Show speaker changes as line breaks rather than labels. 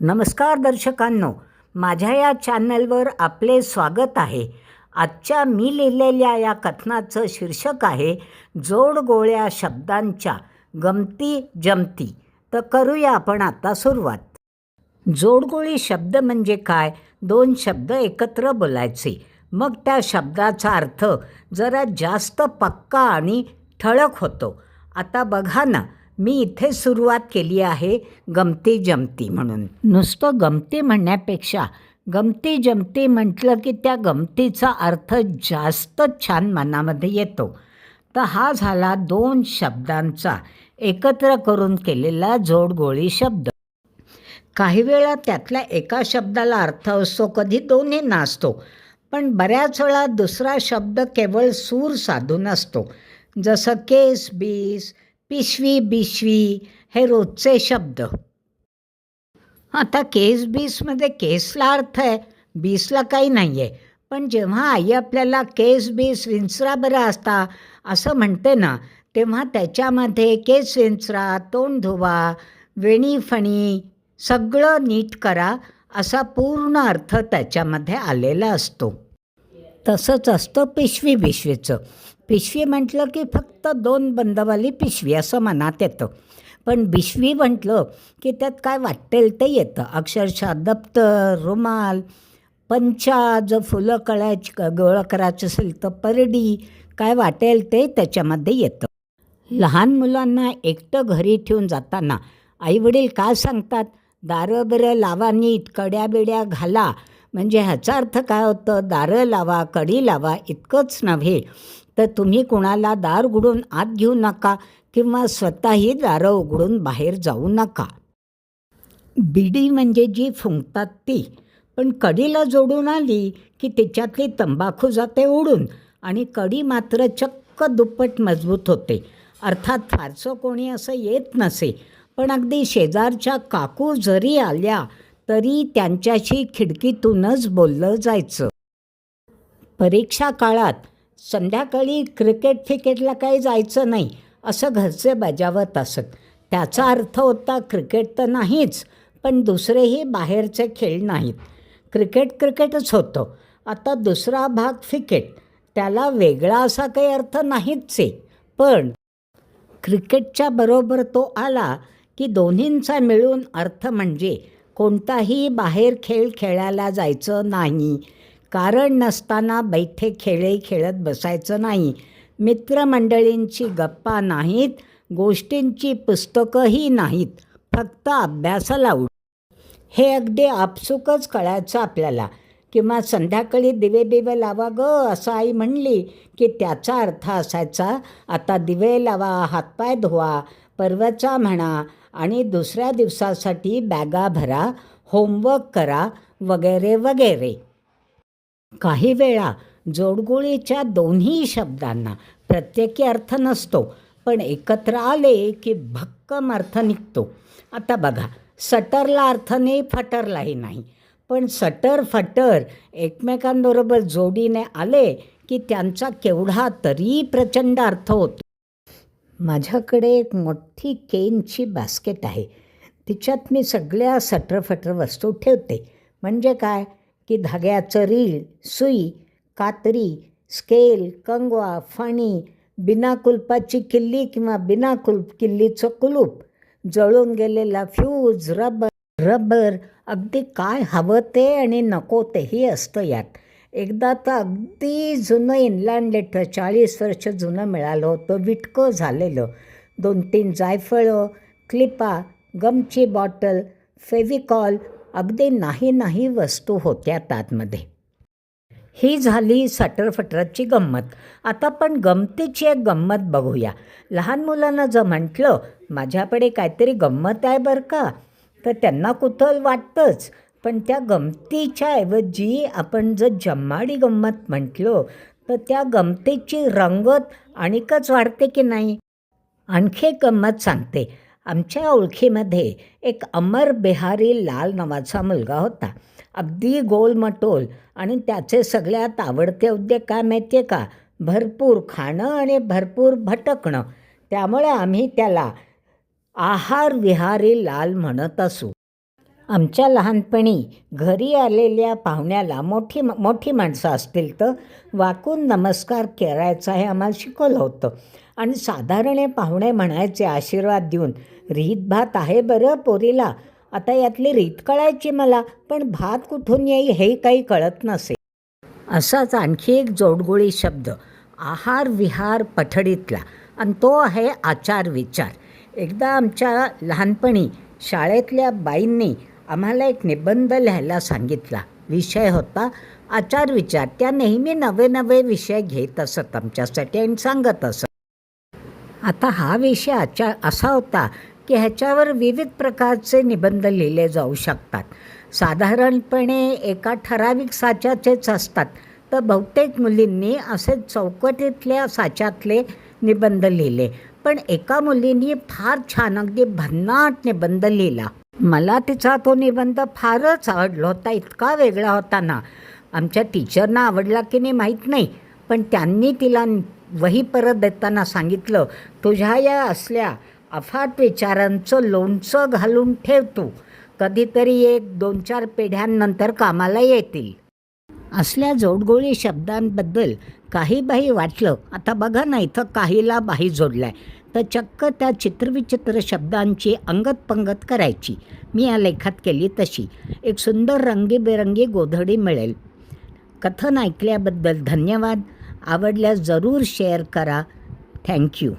नमस्कार दर्शकांनो माझ्या या चॅनलवर आपले स्वागत आहे. आजच्या मी लिहिलेल्या या कथनाचं शीर्षक आहे जोडगोळ्या शब्दांच्या गमती जमती. तर करूया आपण आता सुरुवात. जोडगोळी शब्द म्हणजे काय? दोन शब्द एकत्र बोलायचे. मग त्या शब्दाचा अर्थ जरा जास्त पक्का आणि ठळक होतो. आता बघा ना मी इथे सुरुवात केली आहे गमती जमती म्हणून. नुसतं गमती म्हणण्यापेक्षा गमती जमती म्हटलं की त्या गमतीचा अर्थ जास्त छान मनामध्ये येतो. तर हा झाला दोन शब्दांचा एकत्र करून केलेला जोडगोळी शब्द. काही वेळा त्यातल्या एका शब्दाला अर्थ असतो कधी दोन्ही नाचतो पण बऱ्याच वेळा दुसरा शब्द केवळ सूर साधून असतो. जसं केस बीस पिशवी बिशवी हे रोजचे शब्द. आता केस बीसमध्ये केसला अर्थ आहे. बीसला काही नाही आहे पण जेव्हा आई आपल्याला केस बीस विंचरा बरा असता असं म्हणते ना तेव्हा त्याच्यामध्ये केस विंचरा तोंड धुवा वेणी फणी सगळं नीट करा असा पूर्ण अर्थ त्याच्यामध्ये आलेला असतो. तसंच असतं पिशवी बिशवीचं. पिशवी म्हटलं की फक्त दोन बंदवाली पिशवी असं मनात येतं. पण बिशवी म्हटलं की त्यात काय वाटेल ते येतं. अक्षरशः दप्तर रुमाल पंचा जर फुलं कळायची गोळा करायचं असेल तर परडी काय वाटेल ते त्याच्यामध्ये येतं. लहान मुलांना एकटं घरी ठेवून जाताना आईवडील काय सांगतात? दारं बिरं लावा नीट कड्या बिड्या घाला. म्हणजे ह्याचा अर्थ काय होतं? दारं लावा कडी लावा इतकंच नव्हे. तर तुम्ही कुणाला दार उघडून आत घेऊ नका किंवा स्वतःही दारं उघडून बाहेर जाऊ नका. बिडी म्हणजे जी फुंकतात ती. पण कडीला जोडून आली की त्याच्यातली तंबाखू जाते ओढून आणि कडी मात्र चक्क दुप्पट मजबूत होते. अर्थात फारसं कोणी असं येत नसे. पण अगदी शेजारच्या काकू जरी आल्या तरी त्यांच्याशी खिडकीतूनच बोललं जायचं. परीक्षा काळात संध्याकाळी क्रिकेट फिकेटला काही जायचं नाही असं घरचे बजावत असत. त्याचा अर्थ होता क्रिकेट तर नाहीच पण दुसरेही बाहेरचे खेळ नाहीत. क्रिकेट क्रिकेटच होतं. आता दुसरा भाग फिकेट. त्याला वेगळा असा काही अर्थ नाहीच आहे पण क्रिकेटच्या बरोबर तो आला की दोन्हींचा मिळून अर्थ म्हणजे कोणताही बाहेर खेळ खेळायला जायचं नाही. कारण नसताना बैठे खेळही खेळत बसायचं नाही. मित्रमंडळींची गप्पा नाहीत गोष्टींची पुस्तकंही नाहीत फक्त अभ्यासाला उठ हे अगदी आपसुकच कळायचं आपल्याला. किंवा संध्याकाळी दिवे बिवे लावा ग असं आई म्हणली की त्याचा अर्थ असायचा आता दिवे लावा हातपाय धुवा परवाचा म्हणा आणि दुसऱ्या दिवसासाठी बॅगा भरा होमवर्क करा वगैरे वगैरे. काही वेळा जोडगोळीच्या दोन्ही शब्दांना प्रत्येकी अर्थ नसतो पण एकत्र आले की भक्कम अर्थ निघतो. आता बघा सटरला अर्थ नाही फटरलाही नाही पण सटर फटर एकमेकांबरोबर जोडीने आले की त्यांचा केवढा तरी प्रचंड अर्थ होतो. माझ्याकडे एक मोठी केनची बास्केट आहे तिच्यात मी सगळ्या सटरफटर वस्तू ठेवते. म्हणजे काय? की धाग्याचं रीळ सुई कात्री स्केल कंगवा फणी बिना कुलपाची किल्ली किंवा बिना कुलप किल्लीचं कुलूप जळून गेलेला फ्यूज रबर रबर अगदी काय हवं ते आणि नको तेही असतं यात. एकदा तर अगदी जुनं इनलँड लेटर चाळीस वर्ष जुनं मिळालं होतं विटकं झालेलं. दोन तीन जायफळं क्लिपा गमची बॉटल फेविकॉल अगदी नाही नाही वस्तू होत्या आतमध्ये ही झाली सटरफटरची गंमत. आता पण गमतीची एक गंमत बघूया. लहान मुलांना जर म्हटलं माझ्याकडे काहीतरी गंमत आहे बरं का? तर त्यांना कुतल वाटतंच. पण त्या गमतीच्या ऐवजी आपण जर जम्माडी गंमत म्हटलो तर त्या गमतीची रंगत आणिकच वाढते की नाही? आणखी एक गंमत सांगते. आमच्या ओळखीमध्ये एक अमर बिहारी लाल नावाचा मुलगा होता. अगदी गोलमटोल आणि त्याचे सगळ्यात आवडते उद्योग काय माहिती आहे का? भरपूर खाणं आणि भरपूर भटकणं. त्यामुळे आम्ही त्याला आहार विहारी लाल म्हणत असू. आमच्या लहानपणी घरी आलेल्या पाहुण्याला मोठी मोठी माणसं असतील तर वाकून नमस्कार करायचा हे आम्हाला शिकवलं होतं. आणि साधारण हे पाहुणे म्हणायचे आशीर्वाद देऊन रीत भात आहे बरं पोरीला आता यातली रीत कळायची मला पण भात कुठून येईल हे काही कळत नसे. असाच आणखी एक जोडगोळी शब्द आहार विहार पठडीतला आणि तो आहे आचार विचार. एकदा आमच्या लहानपणी शाळेतल्या बाईंनी आम्हाला एक निबंध लिहायला सांगितला. विषय होता आचार विचार. त्या नेहमी नवे नवे विषय घेत असत आमच्यासाठी आणि सांगत असत. आता हा विषय आचार असा होता की ह्याच्यावर विविध प्रकारचे निबंध लिहिले जाऊ शकतात. साधारणपणे एका ठराविक साच्याचेच असतात. तर बहुतेक मुलींनी असे चौकटीतल्या साच्यातले निबंध लिहिले. पण एका मुलींनी फार छान अगदी भन्नाट निबंध लिहिला. मला तिचा तो निबंध फारच आवडला होता इतका वेगळा होता ना. आमच्या टीचरना आवडला की नाही माहीत नाही पण त्यांनी तिला वही परत देताना सांगितलं तुझ्या या असल्या अफाट विचारांचं लोणचं घालून ठेव तू. कधीतरी एक दोन चार पिढ्यांनंतर कामाला येतील. असल्या जोडगोळी शब्दांबद्दल काही बाही वाटलं. आता बघा ना इथं काहीला बाही जोडलाय. तर चक्क त्या चित्रविचित्र शब्दांची अंगत पंगत करायची. मी या लेखात केली तशी. एक सुंदर रंगीबेरंगी गोधडी मिळेल. कथन ऐकल्याबद्दल धन्यवाद. आवडल्यास जरूर शेअर करा. थँक्यू